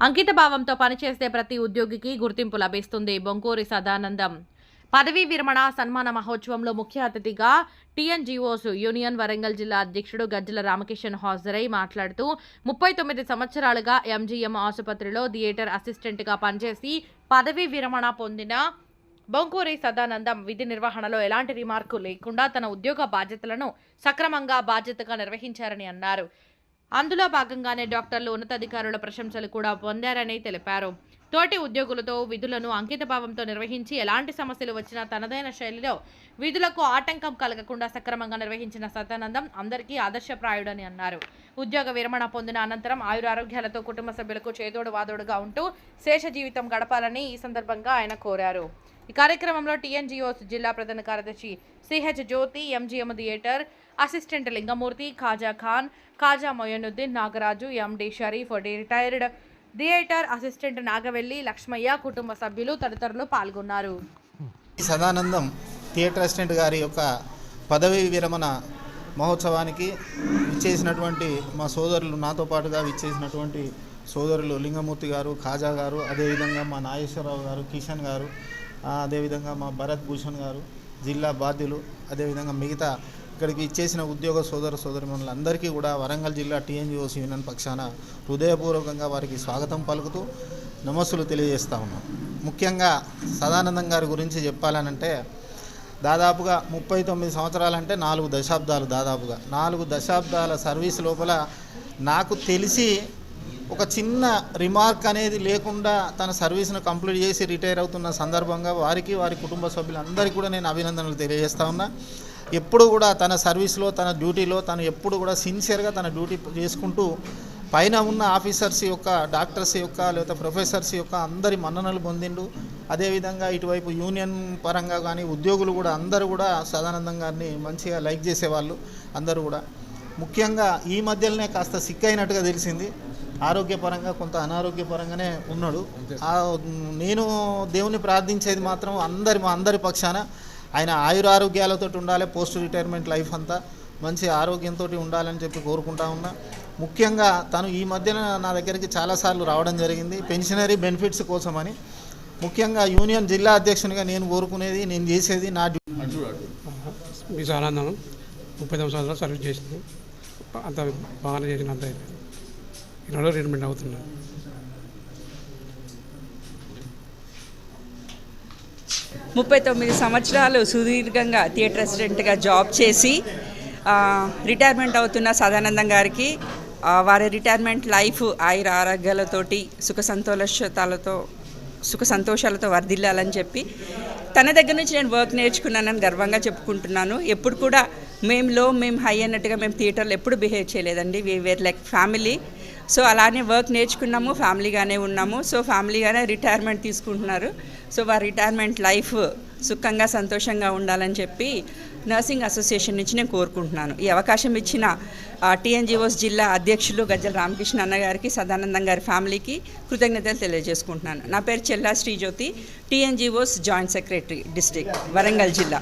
అంకిత భావంతో పనిచేసే ప్రతి ఉద్యోగికి గుర్తింపు లభిస్తుంది. బొంకూరి సదానందం. పదవీ విరమణ సన్మాన మహోత్సవంలో ముఖ్య అతిథిగా టీఎన్జిఓస్ యూనియన్ వరంగల్ జిల్లా అధ్యక్షుడు గజ్జల రామకిషన్ హాజరై మాట్లాడుతూ ముప్పై తొమ్మిది సంవత్సరాలుగా ఎంజీఎం ఆసుపత్రిలో థియేటర్ అసిస్టెంట్గా పనిచేసి పదవీ విరమణ పొందిన బొంకూరి సదానందం విధి నిర్వహణలో ఎలాంటి రిమార్కు లేకుండా తన ఉద్యోగ బాధ్యతలను సక్రమంగా బాధ్యతగా నిర్వహించారని అన్నారు. అందులో భాగంగానే డాక్టర్లు ఉన్నతాధికారుల ప్రశంసలు కూడా పొందారని తెలిపారు. తోటి ఉద్యోగులతో విధులను అంకితభావంతో నిర్వహించి ఎలాంటి సమస్యలు వచ్చినా తనదైన శైలిలో విధులకు ఆటంకం కలగకుండా సక్రమంగా నిర్వహించిన సదానందం అందరికీ ఆదర్శప్రాయుడని అన్నారు. ఉద్యోగ విరమణ పొందిన అనంతరం ఆయురారోగ్యాలతో కుటుంబ సభ్యులకు చేదోడు వాదోడుగా ఉంటూ శేష జీవితం గడపాలని ఈ సందర్భంగా ఆయన కోరారు. ఈ కార్యక్రమంలో టీఎన్జిఓస్ జిల్లా ప్రధాన కార్యదర్శి CH Jyothi MGM theatre assistant Lingamurthy Khaja Khan Khaja Moinuddin Nagaraju MD Sharif retired theatre assistant Nagavelli Lakshmaiah కుటుంబ సభ్యులు తదితరులు పాల్గొన్నారు. సదానందం థియేటర్ అసిస్టెంట్ గారి యొక్క పదవీ విరమణ మహోత్సవానికి విచ్చేసినటువంటి మా సోదరులు నాతో పాటుగా విచ్చేసినటువంటి సోదరులు లింగమూర్తి గారు ఖాజా గారు అదేవిధంగా మా నాగేశ్వరరావు గారు కిషన్ గారు అదేవిధంగా మా భరత్ భూషణ్ గారు జిల్లా బాధ్యులు అదేవిధంగా మిగతా ఇక్కడికి ఇచ్చేసిన ఉద్యోగ సోదర సోదరిమణులందరికీ కూడా వరంగల్ జిల్లా టీఎన్జిఓసి యూనియన్ పక్షాన హృదయపూర్వకంగా వారికి స్వాగతం పలుకుతూ నమస్సులు తెలియజేస్తా ఉన్నాం. ముఖ్యంగా సదానందం గారి గురించి చెప్పాలనంటే దాదాపుగా ముప్పై తొమ్మిది సంవత్సరాలంటే నాలుగు దశాబ్దాలు దాదాపుగా. నాలుగు దశాబ్దాల సర్వీస్ లోపల నాకు తెలిసి ఒక చిన్న రిమార్క్ అనేది లేకుండా తన సర్వీస్ను కంప్లీట్ చేసి రిటైర్ అవుతున్న సందర్భంగా వారికి వారి కుటుంబ సభ్యులందరికీ కూడా నేను అభినందనలు తెలియజేస్తా ఉన్నా. ఎప్పుడు కూడా తన సర్వీస్లో తన డ్యూటీలో తను ఎప్పుడు కూడా సిన్సియర్గా తన డ్యూటీ చేసుకుంటూ పైన ఉన్న ఆఫీసర్స్ యొక్క డాక్టర్స్ యొక్క లేదా ప్రొఫెసర్స్ యొక్క అందరి మన్ననలు పొందిండు. అదేవిధంగా ఇటువైపు యూనియన్ పరంగా కానీ ఉద్యోగులు కూడా అందరూ కూడా సదానందం గారిని మంచిగా లైక్ చేసేవాళ్ళు అందరూ కూడా. ముఖ్యంగా ఈ మధ్యలోనే కాస్త సిక్ అయినట్టుగా తెలిసింది. ఆరోగ్యపరంగా కొంత అనారోగ్యపరంగానే ఉన్నాడు. నేను దేవుని ప్రార్థించేది మాత్రం అందరి మా అందరి పక్షాన. ఆయన ఆయురారోగ్యాలతో ఉండాలి పోస్ట్ రిటైర్మెంట్ లైఫ్ అంతా మంచి ఆరోగ్యంతో ఉండాలని చెప్పి కోరుకుంటా ఉన్నా. ముఖ్యంగా తను ఈ మధ్యన నా దగ్గరికి చాలాసార్లు రావడం జరిగింది పెన్షనరీ బెనిఫిట్స్ కోసమని. ముఖ్యంగా యూనియన్ జిల్లా అధ్యక్షునిగా నేను కోరుకునేది నేను చేసేది నా మీ ఆనందం ముప్పై తొమ్మిది సంవత్సరాలు సర్వీస్ చేసింది. అంత బాగానే చేసిన అంత అయిపోయింది రిటైర్మెంట్ అవుతున్నాను ముప్పై తొమ్మిది సంవత్సరాలు సుదీర్ఘంగా థియేటర్ అసిస్టెంట్గా జాబ్ చేసి రిటైర్మెంట్ అవుతున్న సదానందం గారికి వారి రిటైర్మెంట్ లైఫ్ ఆయుర ఆరోగ్యాలతోటి సుఖ సంతోషాలతో సుఖ సంతోషాలతో వర్ధిల్లాలని చెప్పి తన దగ్గర నుంచి నేను వర్క్ నేర్చుకున్నానని గర్వంగా చెప్పుకుంటున్నాను. ఎప్పుడు కూడా మేము లో మేము హై అన్నట్టుగా మేము థియేటర్లో ఎప్పుడు బిహేవ్ చేయలేదండి. We were like family so అలానే వర్క్ నేర్చుకున్నాము ఫ్యామిలీగానే ఉన్నాము. సో ఫ్యామిలీగానే రిటైర్మెంట్ తీసుకుంటున్నారు. సో వారి రిటైర్మెంట్ లైఫ్ సుఖంగా సంతోషంగా ఉండాలని చెప్పి నర్సింగ్ అసోసియేషన్ నుంచి నేను కోరుకుంటున్నాను. ఈ అవకాశం ఇచ్చిన టీఎన్జిఓస్ జిల్లా అధ్యక్షులు గజ్జల రామకృష్ణ అన్నగారికి సదానందం గారి ఫ్యామిలీకి కృతజ్ఞతలు తెలియజేసుకుంటున్నాను. నా పేరు Chella Srijyothi TNGOs joint secretary district Warangal జిల్లా.